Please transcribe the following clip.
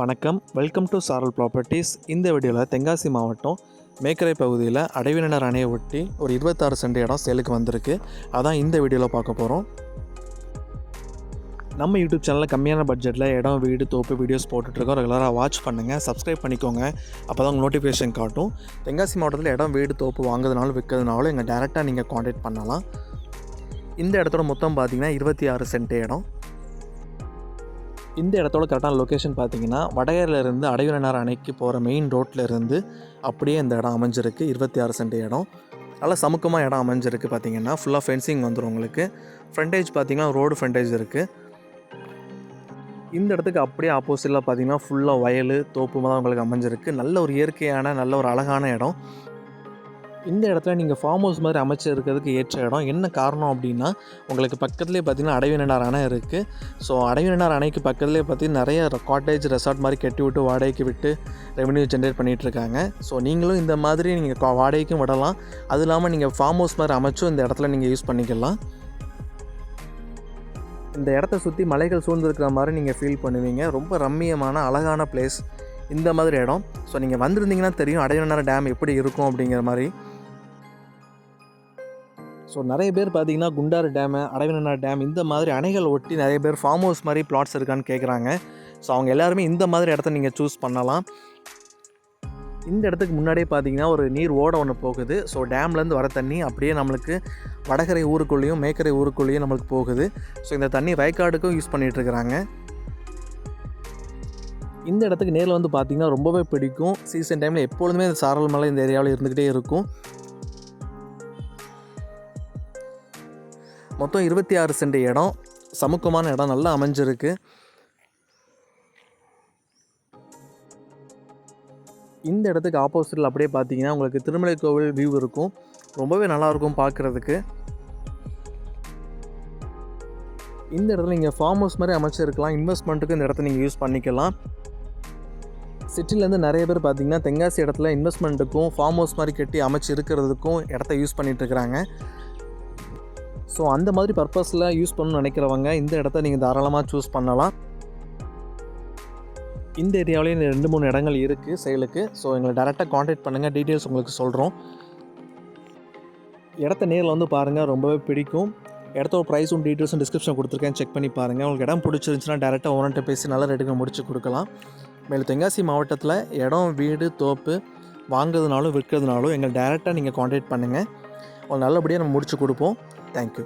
வணக்கம். Welcome to சாரல் properties இந்த வீடியோவில் தென்காசி மாவட்டம் மேக்கரை பகுதியில் அடைவினர் அணையை ஒட்டி ஒரு இருபத்தாறு சென்ட் இடம் சேலுக்கு வந்திருக்கு. அதான் இந்த வீடியோவில் பார்க்க போகிறோம் நம்ம யூடியூப் சேனலில் கம்மியான பட்ஜெட்டில் இடம் வீடு தோப்பு வீடியோஸ் போட்டுட்ருக்கோம் ரெகுலராக வாட்ச் பண்ணுங்கள் சப்ஸ்கிரைப் பண்ணிக்கோங்க. அப்போ தான் உங்கள் நோட்டிஃபிகேஷன் காட்டும். தென்காசி மாவட்டத்தில் இடம் வீடு தோப்பு வாங்குறதுனாலும் விற்கிறதுனாலும் எங்கள் டேரெக்டாக நீங்கள் காண்டாக்ட் பண்ணலாம். இந்த இடத்தோட மொத்தம் பார்த்திங்கன்னா இருபத்தி ஆறு சென்ட் இடம். இந்த இடத்தோட கரெக்டான லொக்கேஷன் பார்த்தீங்கன்னா வடகரிலிருந்து அடையூரனார் அணைக்கு போகிற மெயின் ரோட்டில் இருந்து அப்படியே இந்த இடம் அமைஞ்சிருக்கு. இருபத்தி ஆறு சென்ட் இடம். நல்லா சமுக்கமாக இடம் அமைஞ்சிருக்கு பார்த்தீங்கன்னா ஃபுல்லாக ஃபென்சிங் வந்துடும் உங்களுக்கு. ஃப்ரண்டேஜ் பார்த்தீங்கன்னா ரோடு ஃப்ரண்டேஜ் இருக்குது இந்த இடத்துக்கு அப்படியே ஆப்போசிட்டில் பார்த்தீங்கன்னா ஃபுல்லாக வயல் தோப்பு தான் உங்களுக்கு அமைஞ்சிருக்கு. நல்ல ஒரு இயற்கையான நல்ல ஒரு அழகான இடம். இந்த இடத்துல நீங்கள் ஃபார்ம் ஹவுஸ் மாதிரி அமைச்சு இருக்கிறதுக்கு ஏற்ற இடம். என்ன காரணம் அப்படின்னா உங்களுக்கு பக்கத்துலேயே பார்த்தீங்கன்னா அடைவினார் அணை இருக்குது ஸோ அடைவினார் அணைக்கு பக்கத்துலேயே பார்த்தீங்கன்னா நிறைய காட்டேஜ் ரெசார்ட் மாதிரி கட்டி விட்டு வாடகைக்கு விட்டு ரெவன்யூ ஜென்ரேட் பண்ணிகிட்ருக்காங்க ஸோ நீங்களும் இந்த மாதிரி நீங்கள் வாடகைக்கும் விடலாம். அது இல்லாமல் நீங்கள் ஃபார்ம் ஹவுஸ் மாதிரி அமைச்சும் இந்த இடத்துல நீங்கள் யூஸ் பண்ணிக்கலாம். இந்த இடத்த சுற்றி மலைகள் சூழ்ந்துருக்கிற மாதிரி நீங்கள் ஃபீல் பண்ணுவீங்க. ரொம்ப ரம்மியமான அழகான பிளேஸ் இந்த மாதிரி இடம். ஸோ நீங்கள் வந்திருந்தீங்கன்னா தெரியும் அடையாள டேம் எப்படி இருக்கும் அப்படிங்கிற மாதிரி. ஸோ நிறைய பேர் பார்த்தீங்கன்னா குண்டாறு டேமு அடவினா டேம் இந்த மாதிரி அணைகள் ஒட்டி நிறைய பேர் ஃபார்ம் ஹவுஸ் மாதிரி பிளாட்ஸ் இருக்கான்னு கேட்குறாங்க ஸோ அவங்க எல்லாருமே இந்த மாதிரி இடத்த நீங்கள் சூஸ் பண்ணலாம். இந்த இடத்துக்கு முன்னாடியே பார்த்தீங்கன்னா ஒரு நீர் ஓட ஒன்று போகுது. ஸோ டேம்லேருந்து வர தண்ணி அப்படியே நம்மளுக்கு வடகரை ஊருக்குள்ளேயும் மேக்கரை ஊருக்குள்ளேயும் நம்மளுக்கு போகுது. ஸோ இந்த தண்ணி வயக்காடுக்கும் யூஸ் பண்ணிகிட்ருக்குறாங்க இந்த இடத்துக்கு நேரில் வந்து பார்த்திங்கன்னா ரொம்பவே பிடிக்கும். சீசன் டைமில் எப்பொழுதுமே இந்த சாரல் மலை இந்த ஏரியாவில் இருந்துக்கிட்டே இருக்கும். மொத்தம் இருபத்தி ஆறு சென்ட் இடம். சமுக்கமான இடம் நல்லா அமைஞ்சிருக்கு. இந்த இடத்துக்கு ஆப்போசிட்டில் அப்படியே பார்த்தீங்கன்னா உங்களுக்கு திருமலை கோவில் வியூ இருக்கும். ரொம்பவே நல்லாயிருக்கும் பார்க்குறதுக்கு. இந்த இடத்துல நீங்கள் ஃபார்ம் ஹவுஸ் மாதிரி அமைச்சிருக்கலாம். இன்வெஸ்ட்மெண்ட்டுக்கு இந்த இடத்த நீங்கள் யூஸ் பண்ணிக்கலாம். சிட்டிலேருந்து நிறைய பேர் பார்த்தீங்கன்னா தென்காசி இடத்துல இன்வெஸ்ட்மெண்ட்டுக்கும் ஃபார்ம் ஹவுஸ் மாதிரி கட்டி அமைச்சு இருக்கிறதுக்கும் இடத்த யூஸ் பண்ணிகிட்டு இருக்கிறாங்க. ஸோ அந்த மாதிரி பர்பஸில் யூஸ் பண்ணணும்னு நினைக்கிறவங்க இந்த இடத்த நீங்கள் தாராளமாக சூஸ் பண்ணலாம். இந்த ஏரியாவிலேயும் ரெண்டு மூணு இடங்கள் இருக்குது சேலுக்கு ஸோ எங்களை டேரெக்டாக காண்டாக்ட் பண்ணுங்கள் டீட்டெயில்ஸ் உங்களுக்கு சொல்கிறோம் இடத்த நேரில் வந்து பாருங்கள் ரொம்பவே பிடிக்கும். இடத்தோட ப்ரைஸும் டீட்டெயில்ஸும் டிஸ்கிரிப்ஷன் கொடுத்துருக்கேன். செக் பண்ணி பாருங்கள் உங்களுக்கு இடம் பிடிச்சிருந்துச்சுன்னா டேரெக்டாக ஓனர்கிட்ட பேசி நல்ல ரேட்டுக்கு முடிச்சு கொடுக்கலாம். மேலும் தென்காசி மாவட்டத்தில் இடம் வீடு தோப்பு வாங்குறதுனாலும் விற்கிறதுனாலும் எங்களை டேரெக்டாக நீங்கள் காண்டாக்ட் பண்ணுங்கள் நல்லபடியாக நம்ம முடிச்சு கொடுப்போம் தேங்க்யூ.